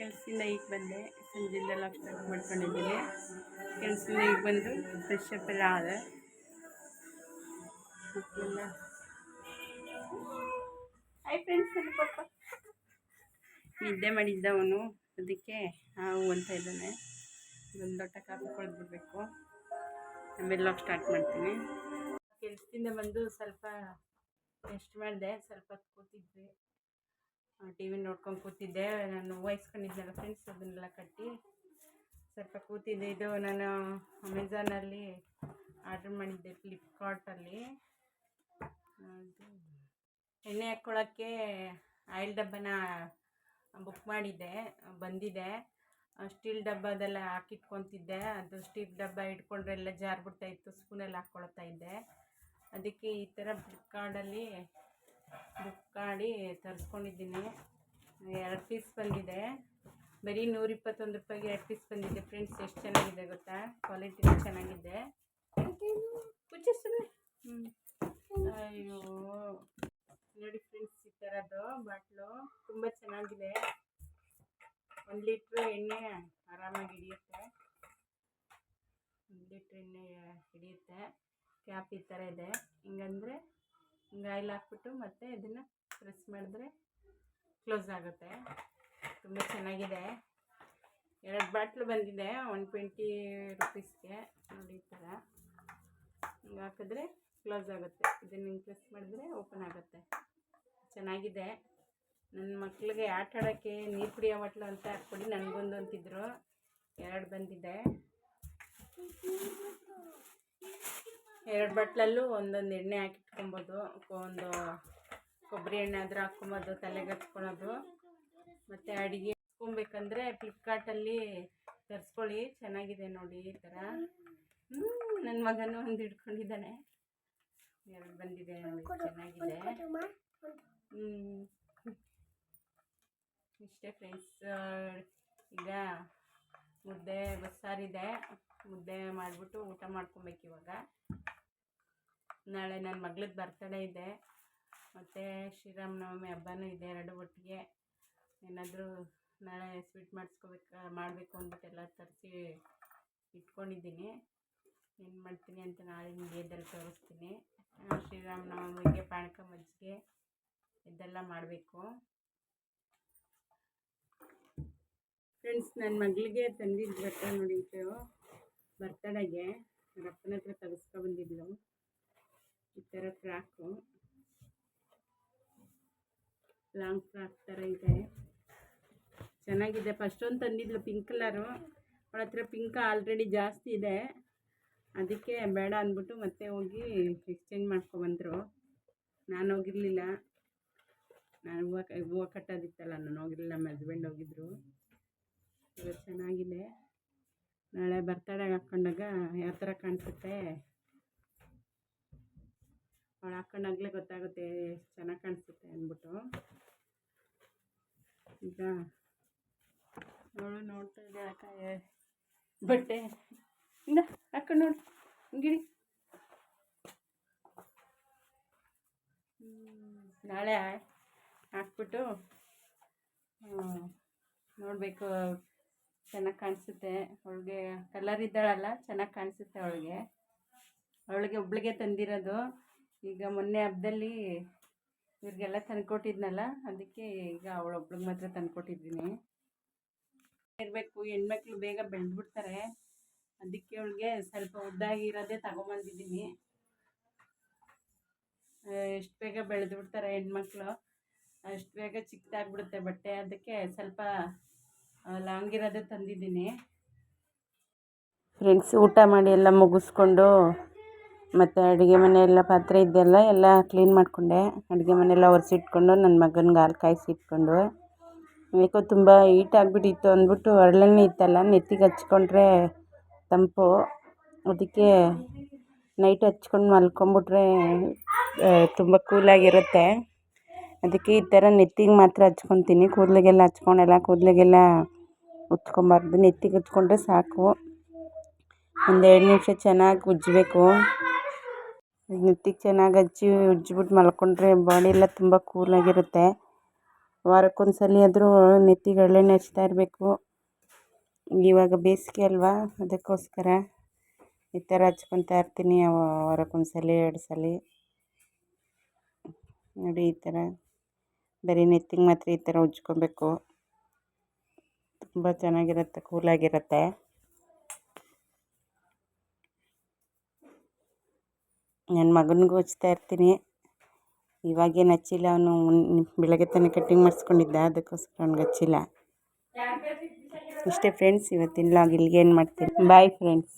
ಕೆಲಸದಿಂದ ಈಗ ಬಂದೆ. ಸಂಜೆಯಿಂದೆಲ್ಲ ಸ್ಟಾರ್ಟ್ ಮಾಡ್ಕೊಂಡಿದ್ದೀನಿ. ಕೆಲಸದಿಂದ ಈಗ ಬಂದು ಫ್ರೆಶ್ ಅಪ್ ಎಲ್ಲ ಆದೆ. ಮಕ್ಕಳೆಲ್ಲ ಹಾಯ್ ಫ್ರೆಂಡ್ಸ್ ಪಾಪ. ನಿದ್ದೆ ಮಾಡಿದ್ದ ಅವನು. ಅದಕ್ಕೆ ಹಾವು ಅಂತ ಇದ್ದಾನೆ. ಒಂದು ದೊಡ್ಡ ಕಾಫಿ ಕೊಡ್ಬಿಡ್ಬೇಕು ಆಮೇಲೆ ಸ್ಟಾರ್ಟ್ ಮಾಡ್ತೀನಿ. ಕೆಲಸದಿಂದ ಬಂದು ಸ್ವಲ್ಪ ರೆಸ್ಟ್ ಮಾಡಿದೆ. ಸ್ವಲ್ಪ ಕೂತಿದ್ವಿ. ಟಿ ವಿ ನೋಡ್ಕೊಂಡು ಕೂತಿದ್ದೆ. ನಾನು ವಹಿಸ್ಕೊಂಡಿದ್ನಲ್ಲ ಫ್ರೆಂಡ್ಸ್ ಅದನ್ನೆಲ್ಲ ಕಟ್ಟಿ ಸ್ವಲ್ಪ ಕೂತಿದ್ದೆ. ಇದು ನಾನು ಅಮೆಝಾನಲ್ಲಿ ಆರ್ಡ್ರ್ ಮಾಡಿದ್ದೆ ಫ್ಲಿಪ್ಕಾರ್ಟಲ್ಲಿ ಅದು ಎಣ್ಣೆ ಹಾಕ್ಕೊಳ್ಳೋಕ್ಕೆ ಆಯಿಲ್ ಡಬ್ಬನ ಬುಕ್ ಮಾಡಿದ್ದೆ. ಬಂದಿದೆ. ಸ್ಟೀಲ್ ಡಬ್ಬದೆಲ್ಲ ಹಾಕಿಟ್ಕೊತಿದ್ದೆ. ಅದು ಸ್ಟೀಲ್ ಡಬ್ಬ ಇಟ್ಕೊಂಡ್ರೆ ಎಲ್ಲ ಜಾರ್ಬಿಡ್ತಾಯಿತ್ತು ಸ್ಪೂನಲ್ಲಿ ಹಾಕ್ಕೊಳ್ತಾ ಇದ್ದೆ. ಅದಕ್ಕೆ ಈ ಥರ ಫ್ಲಿಪ್ಕಾರ್ಟಲ್ಲಿ ಬುಕ್ ಮಾಡಿ ತರಿಸ್ಕೊಂಡಿದ್ದೀನಿ. ಎರಡು ಪೀಸ್ ಬಂದಿದೆ. ಬರೀ ನೂರಿಪ್ಪತ್ತೊಂದು ರೂಪಾಯಿಗೆ ಎರಡು ಪೀಸ್ ಬಂದಿದೆ. ಫ್ರೆಂಡ್ಸ್, ಎಷ್ಟು ಚೆನ್ನಾಗಿದೆ ಗೊತ್ತಾ? ಕ್ವಾಲಿಟಿನೂ ಚೆನ್ನಾಗಿದೆ. ಅಯ್ಯೋ. ನೋಡಿ ಫ್ರೆಂಡ್ಸ್, ಈ ಥರದ್ದು ಬಾಟ್ಲು ತುಂಬ ಚೆನ್ನಾಗಿದೆ. ಒಂದು ಲೀಟ್ರ್ ಎಣ್ಣೆ ಆರಾಮಾಗಿ ಹಿಡಿಯುತ್ತೆ. ಒಂದು ಲೀಟ್ರ್ ಎಣ್ಣೆ ಹಿಡಿಯುತ್ತೆ. ಕ್ಯಾಪ್ ಈ ಥರ ಇದೆ. ಹಿಂಗಂದರೆ ಹಿಂಗೆ ಆಯಿಲ್ ಹಾಕ್ಬಿಟ್ಟು ಮತ್ತೆ ಇದನ್ನು ಪ್ರೆಸ್ ಮಾಡಿದ್ರೆ ಕ್ಲೋಸ್ ಆಗುತ್ತೆ. ತುಂಬ ಚೆನ್ನಾಗಿದೆ. ಎರಡು ಬಾಟ್ಲು ಬಂದಿದೆ, ಒನ್ ಟ್ವೆಂಟಿ ರುಪೀಸ್ಗೆ. ನೋಡಿ ಈ ಥರ. ಹಿಂಗೆ ಹಾಕಿದ್ರೆ ಕ್ಲೋಸ್ ಆಗುತ್ತೆ. ಇದನ್ನು ಹಿಂಗೆ ಪ್ರೆಸ್ ಮಾಡಿದ್ರೆ ಓಪನ್ ಆಗುತ್ತೆ. ಚೆನ್ನಾಗಿದೆ. ನನ್ನ ಮಕ್ಳಿಗೆ ಆಟ ಆಡೋಕ್ಕೆ ನೀರು ಕುಡಿಯೋ ಬಾಟ್ಲು ಅಂತ ಹಾಕ್ಕೊಡಿ ನನಗೊಂದು ಅಂತಿದ್ರು. ಎರಡು ಬಂದಿದೆ. ಎರಡು ಬಟ್ಲಲ್ಲೂ ಒಂದೊಂದು ಎಣ್ಣೆ ಹಾಕಿಟ್ಕೊಬೋದು. ಒಂದು ಕೊಬ್ಬರಿ ಎಣ್ಣೆ ಆದರೂ ಹಾಕ್ಕೊಬೋದು, ತಲೆಗೆ ಹಚ್ಕೊಳೋದು ಮತ್ತು ಅಡುಗೆ ಹಚ್ಕೊಬೇಕಂದ್ರೆ ಫ್ಲಿಪ್ಕಾರ್ಟಲ್ಲಿ ತರಿಸ್ಕೊಳ್ಳಿ. ಚೆನ್ನಾಗಿದೆ ನೋಡಿ ಈ ಥರ. ನನ್ನ ಮಗನೂ ಒಂದು ಹಿಡ್ಕೊಂಡಿದ್ದಾನೆ. ಎರಡು ಬಂದಿದೆ ನೋಡಿ, ಚೆನ್ನಾಗಿದೆ. ಇಷ್ಟೇ ಫ್ರೆಂಡ್ಸ್ ಈಗ ಮುದ್ದೆ ಬಸ್ಸಾರಿದೆ. ಮುದ್ದೆ ಮಾಡಿಬಿಟ್ಟು ಊಟ ಮಾಡ್ಕೊಬೇಕು ಇವಾಗ. ನಾಳೆ ನನ್ನ ಮಗಳದ್ದು ಬರ್ತಡೇ ಇದೆ. ಮತ್ತು ಶ್ರೀರಾಮನವಮಿ ಹಬ್ಬನೂ ಇದೆ ಎರಡು ಒಟ್ಟಿಗೆ. ಏನಾದರೂ ನಾಳೆ ಸ್ವೀಟ್ ಮಾಡಿಸ್ಕೋಬೇಕು, ಮಾಡಬೇಕು ಅಂದ್ಬಿಟ್ಟೆಲ್ಲ ತರಿಸಿ ಇಟ್ಕೊಂಡಿದ್ದೀನಿ. ಏನು ಮಾಡ್ತೀನಿ ಅಂತ ನಾಳೆ ವಿಡಿಯೋದಲ್ಲಿ ತೋರಿಸ್ತೀನಿ. ಶ್ರೀರಾಮನವಮಿಗೆ, ಪಾನಕ ಮಜ್ಜಿಗೆ ಇದೆಲ್ಲ ಮಾಡಬೇಕು. ಫ್ರೆಂಡ್ಸ್ ನನ್ನ ಮಗಳಿಗೆ ತಂದಿದ್ದು ಬಟ್ಟೆ ನೋಡಿ ಬರ್ತಡೆಗೆ ಅವ್ರ ಅಪ್ಪನ ಹತ್ರ ತೆಗೆಸ್ಕೊಬಂದಿದ್ಲು ಈ ಥರ ಫ್ರಾಕು ಲಾಂಗ್ ಫ್ರಾಕ್ ಥರ ಇದೆ. ಚೆನ್ನಾಗಿದೆ. ಫಸ್ಟ್ ಒಂದು ತಂದಿದ್ಲು ಪಿಂಕ್ ಕಲರು ಅವಳ ಹತ್ರ ಪಿಂಕ್ ಆಲ್ರೆಡಿ ಜಾಸ್ತಿ ಇದೆ. ಅದಕ್ಕೆ ಬೇಡ ಅಂದ್ಬಿಟ್ಟು ಮತ್ತೆ ಹೋಗಿ ಎಕ್ಸ್ಚೇಂಜ್ ಮಾಡ್ಕೊಬಂದರು. ನಾನು ಹೋಗಿರಲಿಲ್ಲ. ನಾನು ಹೂವು ಹೂವು ಕಟ್ಟೋದಿತ್ತಲ್ಲ, ನಾನು ಹೋಗಿರಲಿಲ್ಲ, ನಮ್ಮ ಹಸ್ಬೆಂಡ್ ಹೋಗಿದ್ರು. ಚೆನ್ನಾಗಿದೆ. ನಾಳೆ ಬರ್ತಡೇಗೆ ಹಾಕ್ಕೊಂಡಾಗ ಯಾವ ಥರ ಕಾಣಿಸುತ್ತೆ? ಅವಳು ಹಾಕೊಂಡಾಗಲೇ ಗೊತ್ತಾಗುತ್ತೆ ಚೆನ್ನಾಗಿ ಕಾಣಿಸುತ್ತೆ ಅಂದ್ಬಿಟ್ಟು. ಈಗ ಅವಳು ನೋಡ್ತಾ ಅಕ್ಕ ಬಟ್ಟೆ. ಇಂದ ಹಾಕೊಂಡು ನೋಡಿ ಹಿಂಗಿಡಿ ನಾಳೆ ಹಾಕ್ಬಿಟ್ಟು ನೋಡಬೇಕು ಚೆನ್ನಾಗಿ ಕಾಣಿಸುತ್ತೆ. ಅವಳಿಗೆ ಕಲರ್ ಇದ್ದಾಳಲ್ಲ, ಚೆನ್ನಾಗಿ ಕಾಣಿಸುತ್ತೆ ಅವಳಿಗೆ. ಅವಳಿಗೆ ಒಬ್ಳಿಗೆ ತಂದಿರೋದು. ಈಗ ಮೊನ್ನೆ ಹಬ್ಬದಲ್ಲಿ ಇವ್ರಿಗೆಲ್ಲ ತಂದ್ಕೊಟ್ಟಿದ್ನಲ್ಲ, ಅದಕ್ಕೆ ಈಗ ಅವಳೊಬ್ಳಿಗೆ ಮಾತ್ರ ತಂದ್ಕೊಟ್ಟಿದ್ದೀನಿ. ಇರಬೇಕು, ಹೆಣ್ಮಕ್ಳು ಬೇಗ ಬೆಳೆದ್ಬಿಡ್ತಾರೆ. ಅದಕ್ಕೆ ಅವಳಿಗೆ ಸ್ವಲ್ಪ ಉದ್ದಾಗಿರೋದೇ ತಗೊಂಬಂದಿದ್ದೀನಿ. ಎಷ್ಟು ಬೇಗ ಬೆಳೆದ್ಬಿಡ್ತಾರೆ ಹೆಣ್ಮಕ್ಳು, ಅಷ್ಟು ಬೇಗ ಚಿಕ್ಕದಾಗ್ಬಿಡುತ್ತೆ ಬಟ್ಟೆ, ಅದಕ್ಕೆ ಸ್ವಲ್ಪ ಲಾಂಗ್ ಇರೋದೇ ತಂದಿದ್ದೀನಿ. ಫ್ರೆಂಡ್ಸ್, ಊಟ ಮಾಡಿ ಎಲ್ಲ ಮುಗಿಸ್ಕೊಂಡು ಮತ್ತು ಅಡುಗೆ ಮನೆಯೆಲ್ಲ ಪಾತ್ರೆ ಇದ್ದೆಲ್ಲ ಎಲ್ಲ ಕ್ಲೀನ್ ಮಾಡಿಕೊಂಡೆ. ಅಡುಗೆ ಮನೆಯೆಲ್ಲ ಒರೆಸಿಟ್ಕೊಂಡು ನನ್ನ ಮಗನ ಹಾಲು ಕಾಯಿಸಿಟ್ಕೊಂಡು ಯಾಕೋ ತುಂಬ ಹೀಟ್ ಆಗಿಬಿಟ್ಟಿತ್ತು ಅಂದ್ಬಿಟ್ಟು ಹರಳೆಣ್ಣೆ ಇತ್ತಲ್ಲ, ನೆತ್ತಿಗೆ ಹಚ್ಕೊಂಡ್ರೆ ತಂಪು. ಅದಕ್ಕೆ ನೈಟ್ ಹಚ್ಕೊಂಡು ಮಲ್ಕೊಂಬಿಟ್ರೆ ತುಂಬ ಕೂಲಾಗಿರುತ್ತೆ ಅದಕ್ಕೆ ಈ ಥರ ನೆತ್ತಿಗೆ ಮಾತ್ರ ಹಚ್ಕೊತೀನಿ. ಕೂದಲಿಗೆಲ್ಲ ಹಚ್ಕೊಂಡೆಲ್ಲ ಕೂದಲಿಗೆಲ್ಲ ಉಜ್ಕೊಬಾರ್ದು ನೆತ್ತಿಗೆ ಹಚ್ಕೊಂಡ್ರೆ ಸಾಕು. ಒಂದು ಎರಡು ನಿಮಿಷ ಚೆನ್ನಾಗಿ ಉಜ್ಜಬೇಕು. ನೆತ್ತಿಗೆ ಚೆನ್ನಾಗಿ ಹಚ್ಚಿ ಉಜ್ಜಿಬಿಟ್ಟು ಮಲ್ಕೊಂಡ್ರೆ ಬಾಡಿ ಎಲ್ಲ ತುಂಬ ಕೂಲಾಗಿರುತ್ತೆ ವಾರಕ್ಕೊಂದ್ಸಲ ಆದರೂ ನೆತ್ತಿಗೆ ಎಳ್ಳೆಣ್ಣೆ ಹಚ್ತಾ ಇರಬೇಕು. ಇವಾಗ ಬೇಸಿಗೆ ಅಲ್ವಾ, ಅದಕ್ಕೋಸ್ಕರ ಈ ಥರ ಹಚ್ಕೊತಾ ಇರ್ತೀನಿ. ವಾರಕ್ಕೊಂದ್ಸಲ ಎರಡು ಸಲ ನೋಡಿ ಈ ಥರ ಬರೀ ನೆತ್ತಿಗೆ ಮಾತ್ರ ಈ ಥರ ಉಜ್ಕೊಬೇಕು. ತುಂಬ ಚೆನ್ನಾಗಿರುತ್ತೆ ಕೂಲಾಗಿರುತ್ತೆ ನನ್ನ ಮಗನಿಗೂ ಹಚ್ತಾ ಇರ್ತೀನಿ. ಇವಾಗೇನು ಹಚ್ಚಿಲ್ಲ ಅವನು. ಬೆಳಗ್ಗೆ ತನಕ ಕಟ್ಟಿಂಗ್ ಮಾಡಿಸ್ಕೊಂಡಿದ್ದ, ಅದಕ್ಕೋಸ್ಕರ ಅವ್ನಿಗೆ ಹಚ್ಚಿಲ್ಲ. ಇಷ್ಟೇ ಫ್ರೆಂಡ್ಸ್ ಇವತ್ತಿನ ಲಾಗ್ ಇಲ್ಲಿಗೆ ಏನು ಮಾಡ್ತೀನಿ. Bye friends